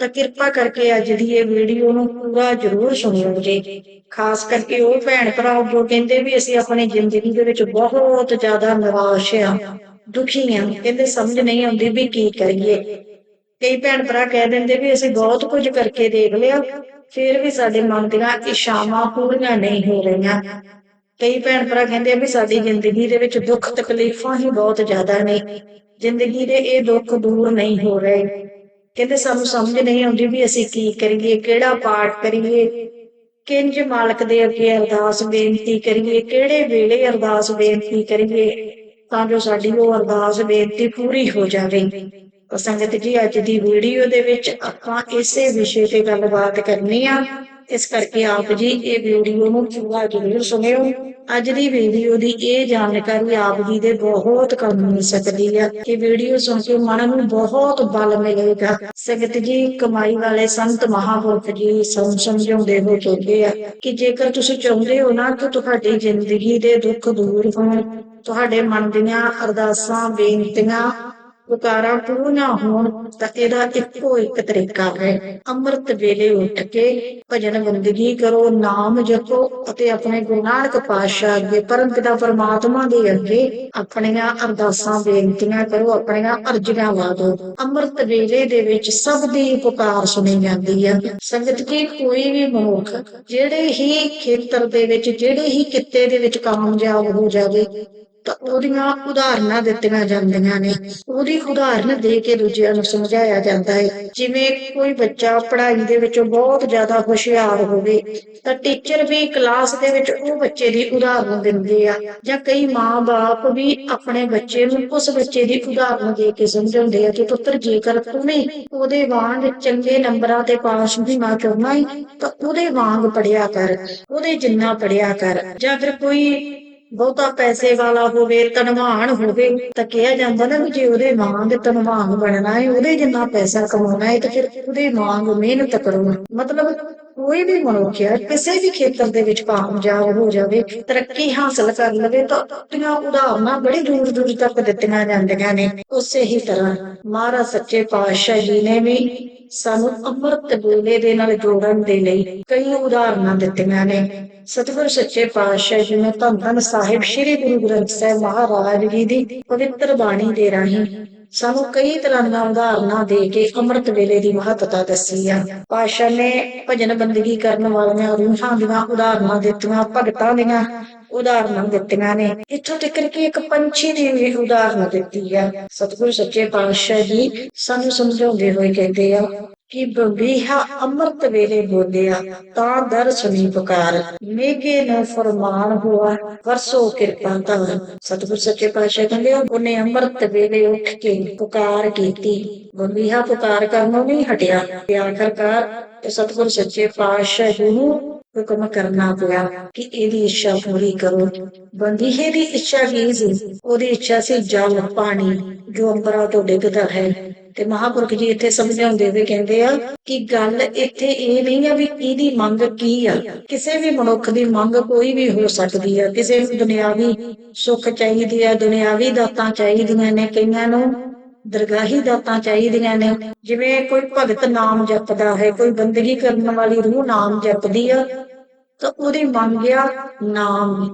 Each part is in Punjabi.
ਤਾਂ ਕਿਰਪਾ ਕਰਕੇ ਅੱਜ ਦੀ ਇਹ ਵੀਡੀਓ ਨੂੰ ਪੂਰਾ ਜ਼ਰੂਰ ਸੁਣਿਓ ਜੀ। ਖਾਸ ਕਰਕੇ ਉਹ ਭੈਣ ਭਰਾ ਜੋ ਕਹਿੰਦੇ ਵੀ ਅਸੀਂ ਆਪਣੀ ਜ਼ਿੰਦਗੀ ਦੇ ਵਿੱਚ ਬਹੁਤ ਜ਼ਿਆਦਾ ਨਿਰਾਸ਼ ਆ, ਦੁਖੀ ਆ, ਕਹਿੰਦੇ ਸਮਝ ਨਹੀਂ ਆਉਂਦੀ ਵੀ ਕੀ ਕਰੀਏ। ਕਈ ਭੈਣ ਭਰਾ ਕਹਿ ਦਿੰਦੇ ਵੀ ਅਸੀਂ ਬਹੁਤ ਕੁਝ ਕਰਕੇ ਦੇਖ ਲਿਆ, ਫਿਰ ਵੀ ਸਾਡੇ ਮਨ ਦੀਆਂ ਇਸ਼ਾਵਾਂ ਪੂਰੀਆਂ ਨਹੀਂ ਹੋ ਰਹੀਆਂ। ਕਈ ਭੈਣ ਭਰਾ ਕਹਿੰਦੇ ਆ ਵੀ ਸਾਡੀ ਜ਼ਿੰਦਗੀ ਦੇ ਵਿੱਚ ਦੁੱਖ ਤਕਲੀਫਾਂ ਹੀ ਬਹੁਤ ਜ਼ਿਆਦਾ ਨੇ, ਜ਼ਿੰਦਗੀ ਦੇ ਇਹ ਦੁੱਖ ਦੂਰ ਨਹੀਂ ਹੋ ਰਹੇ। ਕਹਿੰਦੇ ਸਾਨੂੰ ਸਮਝ ਨਹੀਂ ਆਉਂਦੀ ਵੀ ਅਸੀਂ ਕੀ ਕਰੀਏ, ਕਿਹੜਾ ਪਾਠ ਕਰੀਏ? ਕਿੰਜ ਮਾਲਕ ਦੇ ਅੱਗੇ ਅਰਦਾਸ ਬੇਨਤੀ ਕਰੀਏ? ਕਿਹੜੇ ਵੇਲੇ ਅਰਦਾਸ ਬੇਨਤੀ ਕਰੀਏ? ਤਾਂ ਜੋ ਸਾਡੀ ਉਹ ਅਰਦਾਸ ਬੇਨਤੀ ਪੂਰੀ ਹੋ ਜਾਵੇ। ਸੰਗਤ ਜੀ, ਅੱਜ ਦੀ ਵੀਡੀਓ ਦੇ ਵਿੱਚ ਆਪਾਂ ਇਸੇ ਵਿਸ਼ੇ ਤੇ ਗੱਲਬਾਤ ਕਰਨੀ ਆ। ਇਸ ਕਰਕੇ ਆਪ ਜੀ ਇਹ ਵੀਡੀਓ ਨੂੰ ਪੂਰਾ ਜ਼ਰੂਰ ਸੁਣਿਓ। ਅੱਜ ਦੀ ਵੀਡੀਓ ਦੀ ਇਹ ਜਾਣਕਾਰੀ ਆਪ ਜੀ ਦੇ ਬਹੁਤ ਕੰਮ ਮਿਲ ਸਕਦੀ ਹੈ ਕਿ ਵੀਡੀਓ ਸੁਣ ਕੇ ਮਨ ਨੂੰ ਬਹੁਤ ਬਲ ਮਿਲੇਗਾ। ਸੰਗਤ ਜੀ, ਕਮਾਈ ਵਾਲੇ ਸੰਤ ਮਹਾਪੁਰਖ ਜੀ ਸਮ ਸਮਝਾਉਂਦੇ ਹੋ ਕਹਿੰਦੇ ਆ ਕਿ ਜੇਕਰ ਤੁਸੀਂ ਚਾਹੁੰਦੇ ਹੋ ਨਾ ਕਿ ਤੁਹਾਡੀ ਜ਼ਿੰਦਗੀ ਦੇ ਦੁੱਖ ਦੂਰ ਹੋਣ, ਤੁਹਾਡੇ ਮਨ ਦੀਆਂ ਅਰਦਾਸਾਂ, ਬੇਨਤੀਆਂ ਪੁਕਾਰਾਂ ਪੂਰੀਆਂ ਹੋਣ ਤਾਂ ਇਹਦਾ ਇੱਕੋ ਇੱਕ ਤਰੀਕਾ ਹੈ। ਅੰਮ੍ਰਿਤ ਵੇਲੇ ਉੱਠ ਕੇ ਭਜਨ ਬੰਦਗੀ ਕਰੋ, ਨਾਮ ਜਪੋ ਅਤੇ ਆਪਣੇ ਗੁਰੂ ਨਾਨਕ ਪਾਤਸ਼ਾਹ ਅੱਗੇ ਪਰਮ ਪਰਮਾਤਮਾ ਦੇ ਅੱਗੇ ਆਪਣੀਆਂ ਅਰਦਾਸਾਂ, ਬੇਨਤੀਆਂ ਕਰੋ, ਆਪਣੀਆਂ ਅਰਜ਼ੀਆਂ ਲਾ ਦਿਓ। ਅੰਮ੍ਰਿਤ ਵੇਲੇ ਦੇ ਵਿੱਚ ਸਭ ਦੀ ਪੁਕਾਰ ਸੁਣੀ ਜਾਂਦੀ ਹੈ ਸੰਗਤ ਕੀ ਕੋਈ ਵੀ ਮਨੁੱਖ ਜਿਹੜੇ ਹੀ ਖੇਤਰ ਦੇ ਵਿੱਚ, ਜਿਹੜੇ ਹੀ ਕਿੱਤੇ ਦੇ ਵਿੱਚ ਕਾਮਯਾਬ ਹੋ ਜਾਵੇ ਤਾਂ ਉਹਦੀਆਂ ਉਦਾਹਰਨਾਂ ਦਿੱਤੀਆਂ ਜਾਂਦੀਆਂ ਨੇ। ਉਹਦੀ ਉਦਾਹਰਨ ਦੇ ਕੇ ਦੂਜਿਆਂ ਨੂੰ ਸਮਝਾਇਆ ਜਾਂਦਾ ਹੈ। ਜਿਵੇਂ ਕੋਈ ਬੱਚਾ ਪੜ੍ਹਾਈ ਦੇ ਵਿੱਚ ਬਹੁਤ ਜ਼ਿਆਦਾ ਹੁਸ਼ਿਆਰ ਹੋਵੇ, ਤਾਂ ਟੀਚਰ ਵੀ ਕਲਾਸ ਦੇ ਵਿੱਚ ਉਹ ਬੱਚੇ ਦੀ ਉਦਾਹਰਨ ਦਿੰਦੇ ਆ। ਜਾਂ ਕਈ ਮਾਂ-ਬਾਪ ਵੀ ਆਪਣੇ ਬੱਚੇ ਨੂੰ ਉਸ ਬੱਚੇ ਦੀ ਉਦਾਹਰਨ ਦੇ ਕੇ ਸਮਝਾਉਂਦੇ ਆ ਕਿ ਪੁੱਤਰ, ਜੇਕਰ ਤੂੰ ਵੀ ਉਹਦੇ ਵਾਂਗ ਚੰਗੇ ਨੰਬਰਾਂ ਤੇ ਪਾਸ ਵੀ ਨਾ ਕਰਨਾ ਹੀ ਤਾਂ ਉਹਦੇ ਵਾਂਗ ਪੜਿਆ ਕਰ, ਉਹਦੇ ਜਿੰਨਾ ਪੜਿਆ ਕਰ। ਜਾਂ ਫਿਰ ਕੋਈ ਬਹੁਤਾ ਪੈਸੇ ਵਾਲਾ ਹੋਵੇ ਤਨਵਾਨ ਹੋਵੇ, ਤਾਂ ਕਿਹਾ ਜਾਂਦਾ ਨਾ ਵੀ ਜੇ ਉਹਦੇ ਵਾਂਗ ਤਨਵਾਨ ਬਣਨਾ ਹੈ ਉਹਦੇ ਜਿੰਨਾ ਪੈਸਾ ਕਮਾਉਣਾ ਹੈ ਤਾਂ ਫਿਰ ਉਹਦੇ ਵਾਂਗ ਮਿਹਨਤ ਕਰੋ। ਮਤਲਬ ਕੋਈ ਵੀ ਮਨੁੱਖ ਹੈ, ਕਿਸੇ ਵੀ ਖੇਤਰ ਦੇ ਵਿੱਚ ਕਾਮਯਾਬ ਹੋ ਜਾਵੇ, ਤਰੱਕੀ ਹਾਸਲ ਕਰ ਲਵੇ, ਤਾਂ ਉਹਦੀਆਂ ਉਦਾਹਰਨਾਂ ਬੜੀ ਦੂਰ ਦੂਰ ਤੱਕ ਦਿੱਤੀਆਂ ਜਾਂਦੀਆਂ ਨੇ। ਉਸੇ ਹੀ ਤਰ੍ਹਾਂ ਮਹਾਰਾਜ ਸੱਚੇ ਪਾਤਸ਼ਾਹ ਜੀ ਨੇ ਵੀ ਸਾਨੂੰ ਅੰਮ੍ਰਿਤ ਬੋਲੇ ਦੇ ਨਾਲ ਜੋੜਨ ਦੇ ਲਈ ਕਈ ਉਦਾਹਰਨਾਂ ਦਿੱਤੀਆਂ ਨੇ। ਸਤਿਗੁਰ ਸੱਚੇ ਪਾਤਸ਼ਾਹ ਜੀ ਨੇ ਧੰਨ ਧੰਨ ਸਾਹਿਬ ਸ੍ਰੀ ਗੁਰੂ ਗ੍ਰੰਥ ਸਾਹਿਬ ਮਹਾਰਾਜ ਜੀ ਦੀ ਪਵਿੱਤਰ ਬਾਣੀ ਦੇ ਰਾਹੀਂ ਸਾਨੂੰ ਕਈ ਤਰ੍ਹਾਂ ਦੀਆਂ ਉਦਾਹਰਨਾਂ ਦੇ ਕੇ ਅੰਮ੍ਰਿਤ ਵੇਲੇ ਦੀ ਮਹੱਤਤਾ ਦੱਸੀ ਆ। ਪਾਤਸ਼ਾਹ ਨੇ ਭਜਨ ਬੰਦਗੀ ਕਰਨ ਵਾਲੀਆਂ ਰੂਹਾਂ ਦੀਆਂ ਉਦਾਹਰਨਾਂ ਦਿੱਤੀਆਂ, ਭਗਤਾਂ ਦੀਆਂ ਉਦਾਹਰਨਾਂ ਦਿੱਤੀਆਂ ਨੇ। ਇੱਥੋਂ ਤੱਕ ਕਿ ਇੱਕ ਪੰਛੀ ਦੀ ਵੀ ਉਦਾਹਰਨ ਦਿੱਤੀ ਆ। ਸਤਿਗੁਰੂ ਸੱਚੇ ਪਾਤਸ਼ਾਹ ਜੀ ਸਾਨੂੰ ਸਮਝਾਉਂਦੇ ਹੋਏ ਕਹਿੰਦੇ ਆ ਕਿ ਬਬੀਹਾ ਅੰਮ੍ਰਿਤ ਵੇਲੇ ਬੋਲਿਆ ਤਾਂ ਦਰ ਸੁਣੀ ਪੁਕਾਰ। ਮੇਗੇ ਨੂੰ ਫਰਮਾਨ ਹੋਆ ਵਰਸੋ ਕਿਰਪਾ ਧਾਰ ਸਤਿਗੁਰ ਸੱਚੇ ਪਾਤਸ਼ਾਹ ਕਹਿੰਦੇ ਆ, ਉਹਨੇ ਅੰਮ੍ਰਿਤ ਵੇਲੇ ਉੱਠ ਕੇ ਪੁਕਾਰ ਕੀਤੀ। ਬਬੀਹਾ ਪੁਕਾਰ ਕਰਨੋਂ ਨਹੀਂ ਹਟਿਆ। ਤੇ ਆਖਰਕਾਰ ਸਤਿਗੁਰ ਸੱਚੇ ਪਾਤਸ਼ਾਹ ਨੂੰ ਹੁਕਮ ਕਰਨਾ ਪਿਆ ਕਿ ਇਹਦੀ ਇੱਛਾ ਪੂਰੀ ਕਰੋ। ਬੰਦੀਹੇ ਦੀ ਇੱਛਾ ਕੀ ਸੀ, ਉਹਦੀ ਇੱਛਾ ਸੀ ਜਲ, ਪਾਣੀ, ਜੋ ਅੰਬਰਾਂ ਤੋਂ ਡਿੱਗਦਾ ਹੈ। ਤੇ ਮਹਾਪੁਰਖ ਜੀ ਇੱਥੇ ਸਮਝਾਉਂਦੇ ਹੋਏ ਕਹਿੰਦੇ ਆ ਕਿ ਗੱਲ ਇੱਥੇ ਇਹ ਨਹੀਂ ਆ ਵੀ ਇਹਦੀ ਮੰਗ ਕੀ ਆ। ਕਿਸੇ ਵੀ ਮਨੁੱਖ ਦੀ ਮੰਗ ਕੋਈ ਵੀ ਹੋ ਸਕਦੀ ਆ। ਕਿਸੇ ਨੂੰ ਦੁਨਿਆਵੀ ਸੁੱਖ ਚਾਹੀਦੀ ਆ, ਦੁਨਿਆਵੀ ਦਾਤਾਂ ਚਾਹੀਦੀਆਂ ਨੇ ਕਈਆਂ ਨੂੰ। ਦਰਗਾਹੀ ਦਾਤਾਂ ਚਾਹੀਦੀਆਂ ਨੇ। ਜਿਵੇਂ ਕੋਈ ਭਗਤ ਨਾਮ ਜਪਦਾ ਹੈ, ਕੋਈ ਬੰਦਗੀ ਕਰਨ ਵਾਲੀ ਰੂਹ ਨਾਮ ਜਪਦੀ ਆ, ਤਾਂ ਉਹਦੀ ਮੰਗਿਆ ਨਾਮ,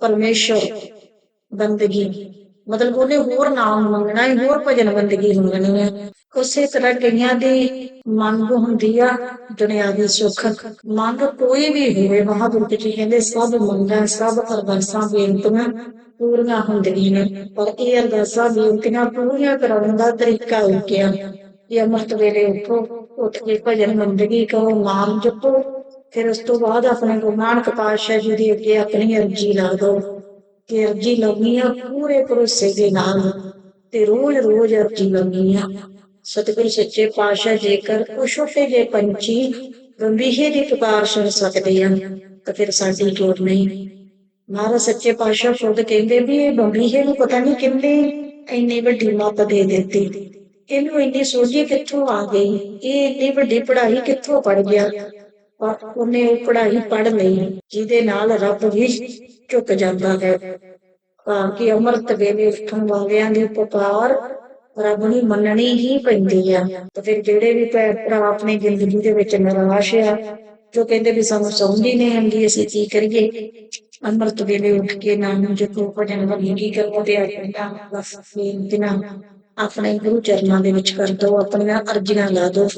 ਪਰਮੇਸ਼ਰ, ਬੰਦਗੀ। ਮਤਲਬ ਉਹਨੇ ਹੋਰ ਨਾਮ ਮੰਗਣਾ ਹੈ, ਹੋਰ ਭਜਨ ਬੰਦਗੀ ਮੰਗਣੀ ਹੈ। ਉਸੇ ਤਰ੍ਹਾਂ ਕਈਆਂ ਦੀ ਮੰਗ ਹੁੰਦੀ ਆ ਦੁਨਿਆਵੀ ਸੁੱਖ। ਮੰਗ ਕੋਈ ਵੀ ਹੋਵੇ, ਮਹਾਂਪੁਰਖ ਜੀ ਕਹਿੰਦੇ, ਸਭ ਮੰਗਾਂ, ਸਭ ਅਰਦਾਸਾਂ ਬੇਨਤੀਆਂ ਪੂਰੀਆਂ ਹੁੰਦੀਆਂ ਨੇ। ਪਰ ਇਹ ਅਰਦਾਸਾਂ ਬੇਨਤੀਆਂ ਪੂਰੀਆਂ ਕਰਾਉਣ ਦਾ ਤਰੀਕਾ ਉਕਿਆ ਇਹ ਅੰਮ੍ਰਿਤ ਵੇਲੇ ਉੱਠੋ, ਉੱਠ ਕੇ ਭਜਨ ਮੰਦਗੀ ਕਰੋ ਨਾਮ ਜਪੋ, ਫਿਰ ਉਸ ਤੋਂ ਬਾਅਦ ਆਪਣੇ ਗੁਰੂ ਨਾਨਕ ਪਾਤਸ਼ਾਹ ਜੀ ਦੇ ਅੱਗੇ ਆਪਣੀ ਅਰਜੀ ਲਾ ਦਿਓ ਕਿ ਅਰਜੀ ਲਾਉਣੀ ਆ ਪੂਰੇ ਭਰੋਸੇ ਦੇ ਨਾਲ ਤੇ ਰੋਜ਼ ਰੋਜ਼ ਅਰਜੀ ਲਾਉਣੀ ਆ। ਸਤਿਗੁਰ ਸੱਚੇ ਪਾਤਸ਼ਾਹ ਜੇਕਰ ਉਹ ਛੋਟੇ ਜਿਹੇ ਪੰਛੀ ਗੰਭੀਰੇ ਦੀ ਪੁਕਾਰ ਸੁਣ ਸਕਦੇ ਆ, ਤਾਂ ਫਿਰ ਸਾਡੀ ਲੋੜ ਨਹੀਂ। ਮਹਾਰਾਜ ਸੱਚੇ ਪਾਤਸ਼ਾਹ ਸ਼ੁੱਧ ਕਹਿੰਦੇ ਵੀ ਇਹ ਬੰਬੀਹੇ ਨੂੰ ਪਤਾ ਨਹੀਂ ਕਿੰਨੇ ਇੰਨੀ ਵੱਡੀ ਮੱਤ ਦੇ ਦਿੱਤੀ। ਇਹਨੂੰ ਇੰਨੀ ਸੋਝੀ ਕਿੱਥੋਂ ਆ ਗਈ? ਇਹ ਇੰਨੀ ਵੱਡੀ ਪੜ੍ਹਾਈ ਕਿੱਥੋਂ ਪੜ ਗਿਆ? ਪਰ ਉਹਨੇ ਉਹ ਪੜ੍ਹਾਈ ਪੜ ਲਈ, ਜਿਹਦੇ ਨਾਲ ਰੱਬ ਵੀ ਝੁਕ ਜਾਂਦਾ ਹੈ। ਤਾਂ ਕਿ ਅੰਮ੍ਰਿਤ ਵੇਲੇ ਉੱਠਣ ਵਾਲਿਆਂ ਦੀ ਪੁਕਾਰ ਰੱਬ ਨੂੰ ਮੰਨਣੀ ਹੀ ਪੈਂਦੀ ਆ। ਤੇ ਫਿਰ ਜਿਹੜੇ ਵੀ ਭੈਣ ਭਰਾ ਆਪਣੀ ਜ਼ਿੰਦਗੀ ਦੇ ਵਿੱਚ ਨਿਰਾਸ਼ ਆ ਜੋ ਕਹਿੰਦੇ ਵੀ ਸਾਨੂੰ ਸਮਝ ਹੀ ਨਹੀਂ ਆਉਂਦੀ ਅਸੀਂ ਕੀ ਕਰੀਏ? ਅੰਮ੍ਰਿਤ ਵੇਲੇ ਉੱਠ ਕੇ ਨਾਮ ਜਪੋ, ਭਜਨ ਬੰਦਗੀ ਕਰੋ ਤੇ ਆਪਣਾ ਬਸ ਬੇਨਤੀਆਂ ਆਪਣੇ ਗੁਰੂ ਚਰਨਾਂ ਦੇ ਵਿੱਚ ਕਰ ਦੋ ਆਪਣੀਆਂ ਅਰਜ਼ੀਆਂ ਲਾ ਦੋ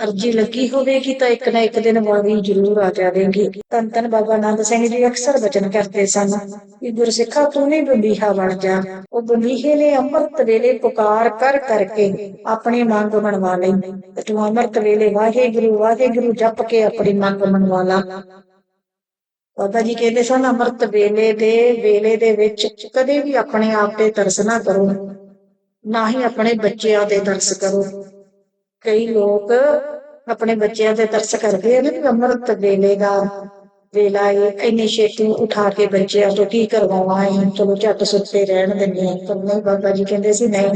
ਅਰਜੀ ਲੱਗੀ ਹੋਵੇਗੀ ਤਾਂ ਇੱਕ ਨਾ ਇੱਕ ਦਿਨ ਵਾਰੀ ਜ਼ਰੂਰ ਆ ਜਾਵੇਗੀ। ਧੰਨ ਧੰਨ ਬਾਬਾ ਆਨੰਦ ਸਿੰਘ ਜੀ ਅਕਸਰ ਬਚਨ ਕਰਦੇ ਸਨ ਕਿ ਗੁਰਸਿੱਖਾ ਤੂੰ ਵੀ ਬੰਬੀਹਾ ਬਣ ਜਾ। ਉਹ ਬੰਬੀਹੇ ਨੇ ਅੰਮ੍ਰਿਤ ਵੇਲੇ ਪੁਕਾਰ ਕਰ ਕਰਕੇ ਆਪਣੀ ਮੰਗ ਮਨਵਾ ਲਈ ਤੇ ਤੂੰ ਅੰਮ੍ਰਿਤ ਵੇਲੇ ਵਾਹਿਗੁਰੂ ਵਾਹਿਗੁਰੂ ਜਪ ਕੇ ਆਪਣੀ ਮੰਗ ਮਨਵਾ ਲਾ। ਬਾਬਾ ਜੀ ਕਹਿੰਦੇ ਸਨ, ਅੰਮ੍ਰਿਤ ਵੇਲੇ ਦੇ ਵੇਲੇ ਦੇ ਵਿੱਚ ਕਦੇ ਵੀ ਆਪਣੇ ਆਪ ਤੇ ਤਰਸ ਨਾ ਕਰੋ, ਨਾ ਹੀ ਆਪਣੇ ਬੱਚਿਆਂ ਤੇ ਤਰਸ ਕਰੋ। ਕਈ ਲੋਕ ਆਪਣੇ ਬੱਚਿਆਂ ਤੇ ਤਰਸ ਕਰਦੇ ਆ ਨਾ ਵੀ ਅੰਮ੍ਰਿਤ ਵੇਲੇ ਦਾ ਵੇਲਾ ਏ, ਇੰਨੀ ਛੇਤੀ ਉਠਾ ਕੇ ਬੱਚਿਆਂ ਤੋਂ ਕੀ ਕਰਵਾਉਣਾ ਹੈ ਚਲੋ ਝੱਟ ਸੁੱਤੇ ਰਹਿਣ ਦਿੰਦੇ ਆ ਪਰ ਨਹੀਂ ਬਾਬਾ ਜੀ ਕਹਿੰਦੇ ਸੀ, ਨਹੀਂ,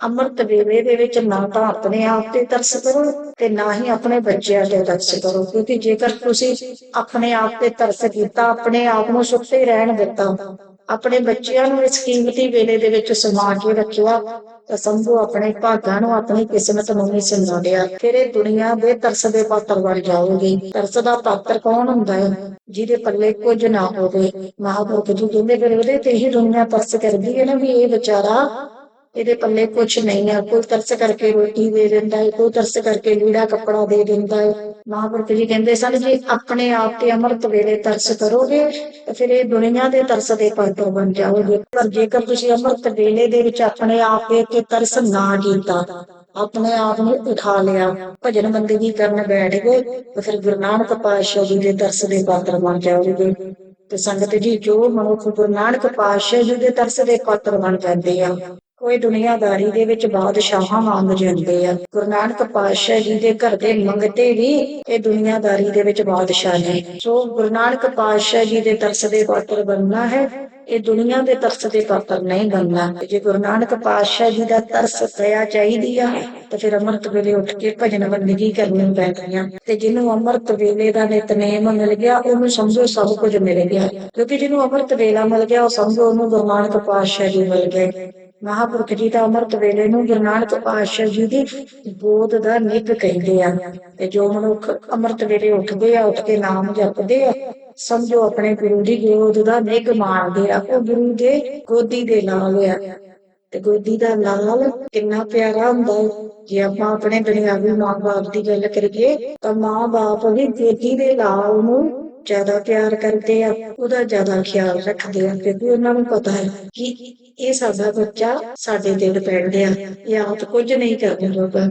ਅੰਮ੍ਰਿਤ ਵੇਲੇ ਦੇ ਵਿੱਚ ਨਾ ਤਾਂ ਆਪਣੇ ਆਪ ਤੇ ਤਰਸ ਕਰੋ ਤੇ ਨਾ ਹੀ ਆਪਣੇ ਬੱਚਿਆਂ ਤੇ ਤਰਸ ਕਰੋ। ਕਿਉਂਕਿ ਜੇਕਰ ਤੁਸੀਂ ਆਪਣੇ ਆਪ ਤੇ ਤਰਸ ਕੀਤਾ, ਆਪਣੇ ਆਪ ਨੂੰ ਸੁੱਤੇ ਰਹਿਣ ਦਿੱਤਾ, ਆਪਣੇ ਬੱਚਿਆਂ ਨੂੰ ਇਸ ਕੀਮਤੀ ਵੇਲੇ ਦੇ ਵਿੱਚ ਸਮਾ ਕੇ ਰੱਖਿਆ ਤਾਂ ਸੰਭੂ ਆਪਣੇ ਭਾਗਾਂ ਨੂੰ ਆਪਣੀ ਕਿਸਮਤ ਨੂੰ ਨਹੀਂ ਸੰਭਾਲਿਆ ਫਿਰ ਇਹ ਦੁਨੀਆ ਦੇ ਤਰਸ ਦੇ ਪਾਤਰ ਬਣ ਜਾਊਗੀ? ਤਰਸ ਦਾ ਪਾਤਰ ਕੌਣ ਹੁੰਦਾ ਹੈ? ਜਿਹਦੇ ਪੱਲੇ ਕੁਝ ਨਾ ਹੋਵੇ। ਮਹਾਂਪੁਰਖ ਜੀ ਕਹਿੰਦੇ, ਫਿਰ ਉਹਦੇ ਤੇ ਹੀ ਦੁਨੀਆ ਤਰਸ ਕਰਦੀ ਹੈ ਨਾ ਵੀ ਇਹ ਵਿਚਾਰਾ ਇਹਦੇ ਪੱਲੇ ਕੁਝ ਨਹੀਂ ਆ, ਕੋਈ ਤਰਸ ਕਰਕੇ ਰੋਟੀ ਦੇ ਦਿੰਦਾ ਹੈ, ਕੋਈ ਤਰਸ ਕਰਕੇ ਲੀੜਾ ਕੱਪੜਾ ਦੇ ਦਿੰਦਾ ਹੈ। ਮਹਾਂਪੁਰਖ ਜੀ ਕਹਿੰਦੇ ਸਨ, ਜੇ ਆਪਣੇ ਆਪ ਤੇ ਅੰਮ੍ਰਿਤ ਵੇਲੇ ਤਰਸ ਕਰੋਗੇ, ਤਾਂ ਫਿਰ ਇਹ ਦੁਨੀਆ ਦੇ ਤਰਸ ਦੇ ਪਾਤਰ ਬਣ ਜਾਓਗੇ। ਪਰ ਜੇਕਰ ਤੁਸੀਂ ਅੰਮ੍ਰਿਤ ਵੇਲੇ ਦੇ ਵਿੱਚ ਆਪਣੇ ਆਪ ਦੇ ਉੱਤੇ ਤਰਸ ਨਾ ਕੀਤਾ, ਆਪਣੇ ਆਪ ਨੂੰ ਉਠਾ ਲਿਆ, ਭਜਨ ਬੰਦਗੀ ਕਰਨ ਬੈਠ ਗਏ, ਤਾਂ ਫਿਰ ਗੁਰੂ ਨਾਨਕ ਪਾਤਸ਼ਾਹ ਜੀ ਦੇ ਤਰਸ ਦੇ ਪਾਤਰ ਬਣ ਜਾਓਗੇ। ਤੇ ਸੰਗਤ ਜੀ, ਜੋ ਮਨੁੱਖ ਗੁਰੂ ਨਾਨਕ ਪਾਤਸ਼ਾਹ ਜੀ ਦੇ ਤਰਸ ਦੇ ਪਾਤਰ ਬਣ ਜਾਂਦੇ ਆ ਕੋਈ ਦੁਨੀਆਦਾਰੀ ਦੇ ਵਿੱਚ ਬਾਦਸ਼ਾਹਾਂ ਵਾਂਗ ਜਾਂਦੇ ਆ। ਗੁਰੂ ਨਾਨਕ ਪਾਤਸ਼ਾਹ ਜੀ ਦੇ ਘਰ ਦੇ ਮੰਗਤੇ ਵੀ ਇਹ ਦੁਨੀਆਦਾਰੀ ਦੇ ਵਿੱਚ ਬਾਦਸ਼ਾਹ ਨੇ। ਸੋ ਗੁਰੂ ਨਾਨਕ ਪਾਤਸ਼ਾਹ ਜੀ ਦੇ ਤਰਸ ਦੇ ਪਾਤਰ ਬਣਨਾ ਹੈ। ਇਹ ਦੁਨੀਆ ਦੇ ਤਰਸ ਦੇ ਪਾਤਰ ਨਹੀਂ ਬਣਨਾ। ਜੇ ਗੁਰੂ ਨਾਨਕ ਪਾਤਸ਼ਾਹ ਜੀ ਦਾ ਤਰਸ ਦਇਆ ਚਾਹੀਦੀ ਆ, ਤਾਂ ਫਿਰ ਅੰਮ੍ਰਿਤ ਵੇਲੇ ਉੱਠ ਕੇ ਭਜਨ ਬੰਦਗੀ ਕਰਨੀ ਪੈਂਦੀ ਆ। ਤੇ ਜਿਹਨੂੰ ਅੰਮ੍ਰਿਤ ਵੇਲੇ ਦਾ ਨਿਤਨੇਮ ਮਿਲ ਗਿਆ, ਉਹਨੂੰ ਸਮਝੋ ਸਭ ਕੁਝ ਮਿਲ ਗਿਆ। ਕਿਉਂਕਿ ਜਿਹਨੂੰ ਅੰਮ੍ਰਿਤ ਵੇਲਾ ਮਿਲ ਗਿਆ, ਉਹ ਸਮਝੋ ਉਹਨੂੰ ਗੁਰੂ ਨਾਨਕ ਪਾਤਸ਼ਾਹ ਜੀ ਮਿਲ ਗਏ। ਮਹਾਂਪੁਰਖ ਜੀ ਦਾ ਅੰਮ੍ਰਿਤ ਵੇਲੇ ਨੂੰ ਗੁਰੂ ਨਾਨਕ ਪਾਤਸ਼ਾਹ ਜੀ ਦੀ ਗੋਦ ਦਾ ਨਿੱਘ ਕਹਿੰਦੇ ਆ। ਤੇ ਜੋ ਮਨੁੱਖ ਅੰਮ੍ਰਿਤ ਵੇਲੇ ਉੱਠਦੇ ਆ, ਉੱਠ ਕੇ ਨਾਮ ਜਪਦੇ ਆ, ਸਮਝੋ ਆਪਣੇ ਗੁਰੂ ਦੀ ਗੋਦ ਦਾ ਨਿੱਘ ਮਾਣਦੇ ਆ। ਉਹ ਗੁਰੂ ਦੇ ਗੋਦੀ ਦੇ ਨਾਲ ਆ। ਤੇ ਗੋਦੀ ਦਾ ਲਾਲ ਕਿੰਨਾ ਪਿਆਰਾ ਹੁੰਦਾ ਹੈ ਜੇ ਆਪਾਂ ਆਪਣੇ ਦੁਨਿਆਵੀ ਮਾਂ-ਬਾਪ ਦੀ ਗੱਲ ਕਰੀਏ, ਤਾਂ ਮਾਂ-ਬਾਪ ਵੀ ਗੋਦੀ ਦੇ ਲਾਲ ਨੂੰ ਜ਼ਿਆਦਾ ਪਿਆਰ ਕਰਦੇ ਆ, ਉਹਦਾ ਜ਼ਿਆਦਾ ਖਿਆਲ ਰੱਖਦੇ ਆ, ਕਿਉਂਕਿ ਉਹਨਾਂ ਨੂੰ ਪਤਾ ਹੈ ਕਿ ਇਹ ਸਾਡਾ ਬੱਚਾ ਸਾਡੇ ਤੇ ਡਿਪੈਂਡ ਆ, ਇਹ ਆਪ ਕੁਝ ਨਹੀਂ ਕਰਨ ਜੋਗਾ।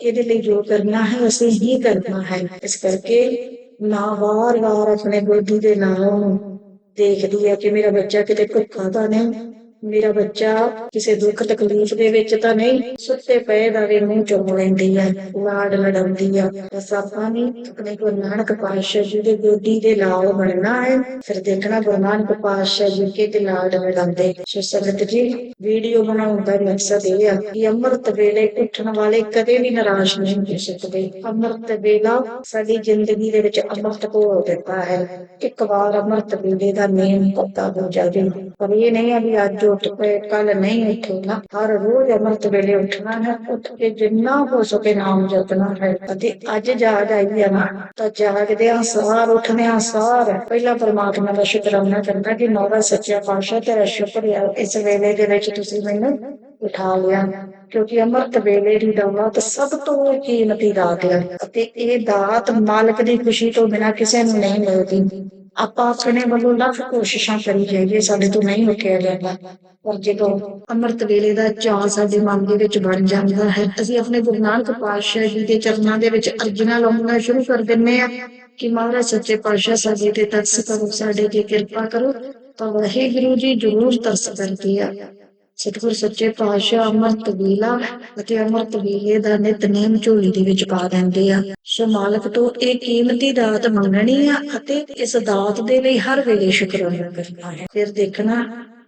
ਇਹਦੇ ਲਈ ਜੋ ਕਰਨਾ ਹੈ, ਅਸੀਂ ਹੀ ਕਰਨਾ ਹੈ। ਇਸ ਕਰਕੇ ਨਾ ਵਾਰ-ਵਾਰ ਆਪਣੇ ਗੋਦੀ ਦੇ ਨਾਲ ਨੂੰ ਦੇਖਦੀ ਆ ਕਿ ਮੇਰਾ ਬੱਚਾ ਕਿਤੇ ਭੁੱਖਾ ਤਾਂ ਨਹੀਂ ਮੇਰਾ ਬੱਚਾ ਕਿਸੇ ਦੁੱਖ ਤਕਲੀਫ ਦੇ ਵਿੱਚ ਤਾਂ ਨਹੀਂ, ਸੁੱਤੇ ਪਏ ਦਾ ਵੀ ਮੂੰਹ ਚੁੰਮ ਲੈਂਦੀ ਹੈ ਲਾਡ ਲੜਾਉਂਦੀ ਆ। ਬਸ ਆਪਾਂ ਵੀ ਆਪਣੇ ਗੁਰੂ ਨਾਨਕ ਪਾਤਸ਼ਾਹ ਜੀ ਦੇ ਗੋਦੀ ਦੇ ਲਾਲ ਬਣਨਾ ਹੈ। ਫਿਰ ਦੇਖਣਾ ਗੁਰੂ ਨਾਨਕ ਪਾਤਸ਼ਾਹ ਜੀ ਕੇ ਤੇ ਲਾਡ ਲੜਾਉਂਦੇ। ਸੋ ਜੀ, ਵੀਡੀਓ ਬਣਾਉਣ ਦਾ ਮਕਸਦ ਇਹ ਆ ਕਿ ਅੰਮ੍ਰਿਤ ਵੇਲੇ ਉੱਠਣ ਵਾਲੇ ਕਦੇ ਵੀ ਨਿਰਾਸ਼ ਨਹੀਂ ਹੋ ਸਕਦੇ। ਅੰਮ੍ਰਿਤ ਵੇਲਾ ਸਾਡੀ ਜ਼ਿੰਦਗੀ ਦੇ ਵਿੱਚ ਅੰਮ੍ਰਿਤ ਘੋਲ ਦਿੱਤਾ ਹੈ। ਇੱਕ ਵਾਰ ਅੰਮ੍ਰਿਤ ਵੇਲੇ ਦਾ ਨੇਮ ਪਤਾ ਹੋ ਜਾਵੇ। ਪਰ ਇਹ ਨਹੀਂ ਆ ਵੀ ਅੱਜ ਉੱਠ ਪਏ ਕੱਲ ਨਹੀਂ ਉੱਠਣਾ, ਹਰ ਰੋਜ਼ ਅੰਮ੍ਰਿਤ ਵੇਲੇ ਉੱਠਣਾ ਹੈ, ਉੱਠ ਕੇ ਜਿੰਨਾ ਹੋ ਸਕੇ ਨਾਮ ਜਪਣਾ ਹੈ। ਅਤੇ ਅੱਜ ਜਾਗ ਆਈ ਹੈ ਨਾ, ਤਾਂ ਜਾਗਦਿਆਂ ਸਾਰ, ਉੱਠਦਿਆਂ ਸਾਰ, ਪਹਿਲਾਂ ਪਰਮਾਤਮਾ ਦਾ ਸ਼ੁਕਰਾਨਾ ਕਰਨਾ ਕਿ ਮਹਾਰਾਜ ਸੱਚਾ ਪਾਤਸ਼ਾਹ, ਤੇਰਾ ਸ਼ੁਕਰ ਹੈ ਇਸ ਵੇਲੇ ਦੇ ਵਿੱਚ ਤੁਸੀਂ ਮੈਨੂੰ ਉਠਾ ਲਿਆ। ਕਿਉਂਕਿ ਅੰਮ੍ਰਿਤ ਵੇਲੇ ਦੀ ਦਾਤ ਸਭ ਤੋਂ ਕੀਮਤੀ ਦਾਤ ਹੈ ਅਤੇ ਇਹ ਦਾਤ ਮਾਲਕ ਦੀ ਖੁਸ਼ੀ ਤੋਂ ਬਿਨਾਂ ਕਿਸੇ ਨੂੰ ਨਹੀਂ ਮਿਲਦੀ। ਆਪਾਂ ਆਪਣੇ ਵੱਲੋਂ ਲੱਖ ਕੋਸ਼ਿਸ਼ਾਂ ਕਰੀ ਜਾਈਏ, ਸਾਡੇ ਤੋਂ ਨਹੀਂ ਉੱਠਿਆ ਜਾਂਦਾ। ਪਰ ਜਦੋਂ ਅੰਮ੍ਰਿਤ ਵੇਲੇ ਦਾ ਚਾਅ ਸਾਡੇ ਮਨ ਦੇ ਵਿੱਚ ਬਣ ਜਾਂਦਾ ਹੈ, ਅਸੀਂ ਆਪਣੇ ਗੁਰੂ ਨਾਨਕ ਪਾਤਸ਼ਾਹ ਜੀ ਦੇ ਚਰਨਾਂ ਦੇ ਵਿੱਚ ਅਰਜ਼ੀਆਂ ਲਾਉਣਾ ਸ਼ੁਰੂ ਕਰ ਦਿੰਨੇ ਆ ਕਿ ਮਹਾਰਾਜ, ਸੱਚੇ ਪਾਤਸ਼ਾਹ ਸਾਡੇ ਤੇ ਤਰਸ ਕਰੋ, ਸਾਡੇ ਤੇ ਕਿਰਪਾ ਕਰੋ। ਤਾਂ ਵਾਹਿਗੁਰੂ ਜੀ ਜ਼ਰੂਰ ਤਰਸ ਕਰਦੇ ਆ। ਸਤਿਗੁਰ ਸੱਚੇ ਪਾਤਸ਼ਾਹ ਅੰਮ੍ਰਿਤ ਵੇਲਾ ਅਤੇ ਅੰਮ੍ਰਿਤ ਵੇਲੇ ਦਾ ਨਿਤਨੇਮ ਝੋਲੀ ਦੇ ਵਿੱਚ ਪਾ ਦਿੰਦੇ ਆ। ਸੋ ਮਾਲਕ ਤੋਂ ਇਹ ਕੀਮਤੀ ਦਾਤ ਮੰਗਣੀ ਆ ਅਤੇ ਇਸ ਦਾਤ ਦੇ ਲਈ ਹਰ ਵੇਲੇ ਸ਼ੁਕਰਾਨਾ ਕਰਨਾ ਹੈ। ਫਿਰ ਦੇਖਣਾ,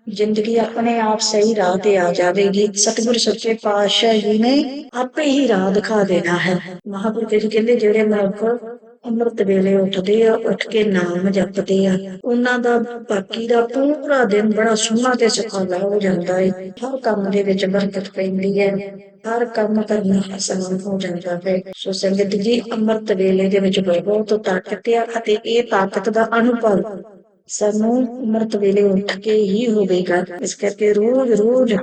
ਜ਼ਿੰਦਗੀ ਆਪਣੇ ਆਪ ਸਹੀ ਰਾਹ ਤੇ ਆ ਜਾਵੇਗੀ। ਸਤਿਗੁਰ ਸੱਚੇ ਪਾਤਸ਼ਾਹ ਜੀ ਨੇ ਆਪੇ ਹੀ ਰਾਹ ਦਿਖਾ ਦੇਣਾ ਹੈ। ਮਹਾਪੁਰਖ ਜੀ ਕਹਿੰਦੇ, ਜਿਹੜੇ ਮਨੁੱਖ ਅੰਮ੍ਰਿਤ ਵੇਲੇ ਉੱਠਦੇ ਆ, ਉੱਠ ਕੇ ਨਾਮ ਜਪਦੇ ਆ। ਉਹਨਾਂ ਦਾ ਬਾਕੀ ਦਾ ਪੂਰਾ ਦਿਨ ਬੜਾ ਸੋਹਣਾ ਤੇ ਸੁਖਾਲਾ ਹੋ ਜਾਂਦਾ ਹੈ ਹਰ ਕੰਮ ਦੇ ਵਿੱਚ ਬਰਕਤ ਪੈਂਦੀ ਹੈ ਹਰ ਕੰਮ ਕਰਨਾ ਆਸਾਨ ਹੋ ਜਾਂਦਾ ਹੈ ਸੋ ਸੰਗਤ ਜੀ, ਅੰਮ੍ਰਿਤ ਵੇਲੇ ਦੇ ਵਿੱਚ ਬਹੁਤ ਤਾਕਤ ਆ ਅਤੇ ਇਹ ਤਾਕਤ ਦਾ ਅਨੁਭਵ ਸਾਨੂੰ ਅੰਮ੍ਰਿਤ ਵੇਲੇ ਉੱਠ ਕੇ ਹੀ ਹੋਵੇਗਾ। ਇਸ ਕਰਕੇ ਰੋਜ਼ ਰੋਜ਼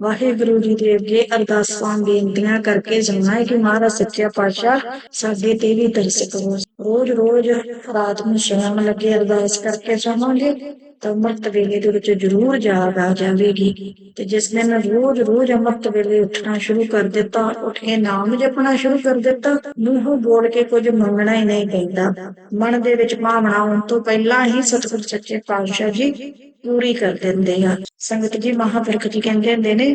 ਵਾਹਿਗੁਰੂ ਜੀ ਦੇ ਅੱਗੇ ਅਰਦਾਸਾਂ, ਬੇਨਤੀਆਂ ਕਰਕੇ ਜਾਣਾ ਹੈ ਕਿ ਮਹਾਰਾਜ ਸੱਚਾ ਪਾਤਸ਼ਾਹ ਸਾਡੇ ਤੇ ਵੀ ਤਰਸ ਕਰੋ ਰੋਜ਼ ਰੋਜ਼ ਰਾਤ ਨੂੰ ਸੌਣ ਲੱਗੇ ਅਰਦਾਸ ਕਰਕੇ ਸੌਵਾਂਗੇ ਤਾਂ ਅੰਮ੍ਰਿਤ ਵੇਲੇ ਦੇ ਵਿੱਚ ਜ਼ਰੂਰ ਜਾਗ ਆ ਜਾਵੇਗੀ। ਤੇ ਜਿਸ ਦਿਨ ਰੋਜ਼ ਰੋਜ਼ ਅੰਮ੍ਰਿਤ ਵੇਲੇ ਉੱਠਣਾ ਸ਼ੁਰੂ ਕਰ ਦਿੱਤਾ, ਉੱਠ ਕੇ ਨਾਮ ਜਪਣਾ ਸ਼ੁਰੂ ਕਰ ਦਿੱਤਾ, ਮੂੰਹੋਂ ਬੋਲ ਕੇ ਕੁਝ ਮੰਗਣਾ ਹੀ ਨਹੀਂ ਪੈਂਦਾ। ਮਨ ਦੇ ਵਿੱਚ ਭਾਵਨਾ ਆਉਣ ਤੋਂ ਪਹਿਲਾਂ ਹੀ ਸਤਿਗੁਰ ਸੱਚੇ ਪਾਤਸ਼ਾਹ ਜੀ ਪੂਰੀ ਕਰ ਦਿੰਦੇ ਆ। ਸੰਗਤ ਜੀ ਮਹਾਂਪੁਰਖ ਜੀ ਕਹਿੰਦੇ ਹੁੰਦੇ ਨੇ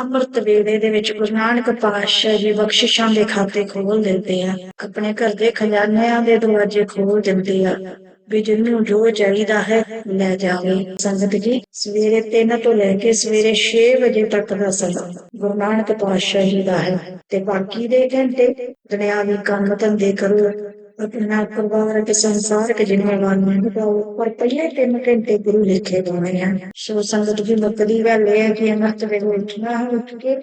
ਅੰਮ੍ਰਿਤ ਵੇਲੇ ਦੇ ਵਿੱਚ ਗੁਰੂ ਨਾਨਕ ਪਾਤਸ਼ਾਹ ਜੀ ਬਖਸ਼ਿਸ਼ਾਂ ਦੇ ਖਾਤੇ ਖੋਲ ਦਿੰਦੇ ਆ। ਆਪਣੇ ਘਰ ਦੇ ਖਜ਼ਾਨਿਆਂ ਦੇ ਦਰਵਾਜ਼ੇ ਖੋਲ ਦਿੰਦੇ ਆ। ਵੀ ਜਿਹਨੂੰ ਜੋ ਚਾਹੀਦਾ ਹੈ, ਲੈ ਜਾਵੇ। ਸੰਗਤ ਜੀ, ਸਵੇਰੇ 3 ਤੋਂ ਲੈ ਕੇ ਸਵੇਰੇ 6 ਵਜੇ ਤੱਕ ਦਾ ਸਮਾਂ ਗੁਰੂ ਨਾਨਕ ਪਾਤਸ਼ਾਹ ਜੀ ਦਾ ਹੈ। ਤੇ ਬਾਕੀ ਦੇ ਘੰਟੇ ਦੁਨਿਆਵੀ ਕੰਮ ਧੰਦੇ ਕਰੋ। ਆਪਣਾ ਪਰਿਵਾਰਕ ਸੰਸਾਰਕ ਜ਼ਿੰਮੇਵਾਰੀਆਂ ਨਿਭਾਓ ਪਰ ਪਹਿਲੇ 3 ਘੰਟੇ ਗੁਰੂ ਲਿਖੇ ਗਏ ਹਨ ਸੋ ਸੰਗਤ ਜੀ ਮੁਕਦੀ ਗੱਲ ਇਹ ਹੈ ਕਿ ਅੰਮ੍ਰਿਤ ਵੇਲੇ ਉੱਠਣਾ ਹੈ ਉੱਠ ਕੇ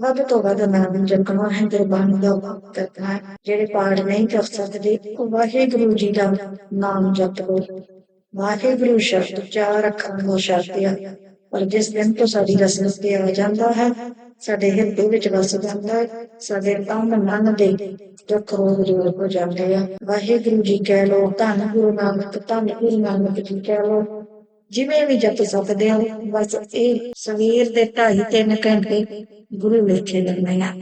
ਵੱਧ ਤੋਂ ਵੱਧ ਨਾਮ ਜਪਣਾ ਹੈ ਗੁਰਬਾਣੀ ਦਾ ਉਪਾਅ ਕਰਨਾ ਹੈ ਜਿਹੜੇ ਪਾਠ ਨਹੀਂ ਕਰ ਸਕਦੇ ਉਹ ਵਾਹਿਗੁਰੂ ਜੀ ਦਾ ਨਾਮ ਜਪੋ ਵਾਹਿਗੁਰੂ ਸ਼ਬਦ ਚਾਰ ਅੱਖਰਾਂ ਦਾ ਸ਼ਬਦ ਆ ਪਰ ਜਿਸ ਦਿਨ ਤੋਂ ਸਾਡੀ ਰਸਮ ਤੇ ਆ ਜਾਂਦਾ ਹੈ, ਸਾਡੇ ਹਿਰਦੇ ਵਿੱਚ ਵਸ ਜਾਂਦਾ ਹੈ, ਸਾਡੇ ਤਨ ਮਨ ਦੇ ਦੁੱਖ ਰੋਗ ਦੂਰ ਹੋ ਜਾਂਦੇ ਆ। ਵਾਹਿਗੁਰੂ ਜੀ ਕਹਿ ਲੋ, ਧੰਨ ਗੁਰੂ ਨਾਨਕ, ਧੰਨ ਗੁਰੂ ਨਾਨਕ ਜੀ ਕਹਿ ਲੋ। ਜਿਵੇਂ ਵੀ ਜਪ ਸਕਦੇ ਹੋ ਬਸ ਇਹ ਸਵੇਰ ਦੇ ਢਾਈ ਤਿੰਨ ਘੰਟੇ ਗੁਰੂ ਲਿਖੇ ਲੈਣੇ ਆ।